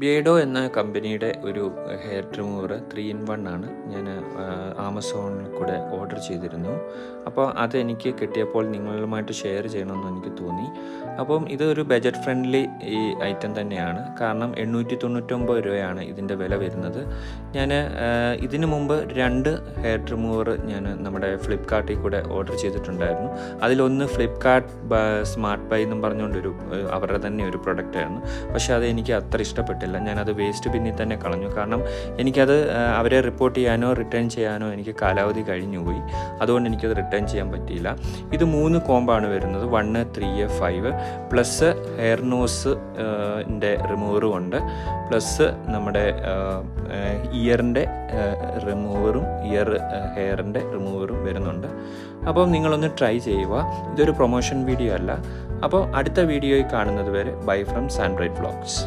ബിയഡോ എന്ന കമ്പനിയുടെ ഒരു hair remover three in one ആണ്. ഞാൻ ആമസോണിൽ കൂടെ ഓർഡർ ചെയ്തിരുന്നു. അപ്പോൾ അതെനിക്ക് കിട്ടിയപ്പോൾ നിങ്ങളുമായിട്ട് ഷെയർ ചെയ്യണമെന്ന് എനിക്ക് തോന്നി. അപ്പം ഇതൊരു ബജറ്റ് ഫ്രണ്ട്ലി ഈ ഐറ്റം തന്നെയാണ്. കാരണം എണ്ണൂറ്റി തൊണ്ണൂറ്റൊമ്പത് രൂപയാണ് ഇതിന്റെ വില വരുന്നത്. ഞാൻ ഇതിനു മുമ്പ് രണ്ട് ഹെയർ റിമൂവർ ഞാൻ നമ്മുടെ ഫ്ലിപ്കാർട്ടിൽ കൂടെ ഓർഡർ ചെയ്തിട്ടുണ്ടായിരുന്നു. അതിലൊന്ന് ഫ്ലിപ്കാർട്ട് സ്മാർട്ട് ബൈ എന്നും പറഞ്ഞുകൊണ്ടൊരു അവരുടെ തന്നെ ഒരു പ്രൊഡക്റ്റ് ആയിരുന്നു. പക്ഷേ അത് എനിക്ക് അത്ര ഇഷ്ടപ്പെട്ടില്ല. ഞാനത് വേസ്റ്റ് ബിന്നിൽ തന്നെ കളഞ്ഞു. കാരണം എനിക്കത് അവരെ റിപ്പോർട്ട് ചെയ്യാനോ റിട്ടേൺ ചെയ്യാനോ എനിക്ക് കാലാവധി കഴിഞ്ഞു പോയി. അതുകൊണ്ട് എനിക്കത് റിട്ടേൺ ചെയ്യാൻ പറ്റിയില്ല. ഇത് മൂന്ന് കോമ്പാണ് വരുന്നത്. One three five plus hair nose ന്റെ റിമൂവറും ഉണ്ട് പ്ലസ് നമ്മുടെ ഇയറിന്റെ റിമൂവറും ഇയർ ഹെയറിന്റെ റിമൂവറും വരുന്നുണ്ട്. അപ്പം നിങ്ങളൊന്ന് ട്രൈ ചെയ്യുക. ഇതൊരു പ്രൊമോഷൻ വീഡിയോ അല്ല. അപ്പോൾ അടുത്ത വീഡിയോയിൽ കാണുന്നത് വരെ ബൈ ഫ്രം സാൻഡ്രൈഡ് വ്ളോഗ്സ്.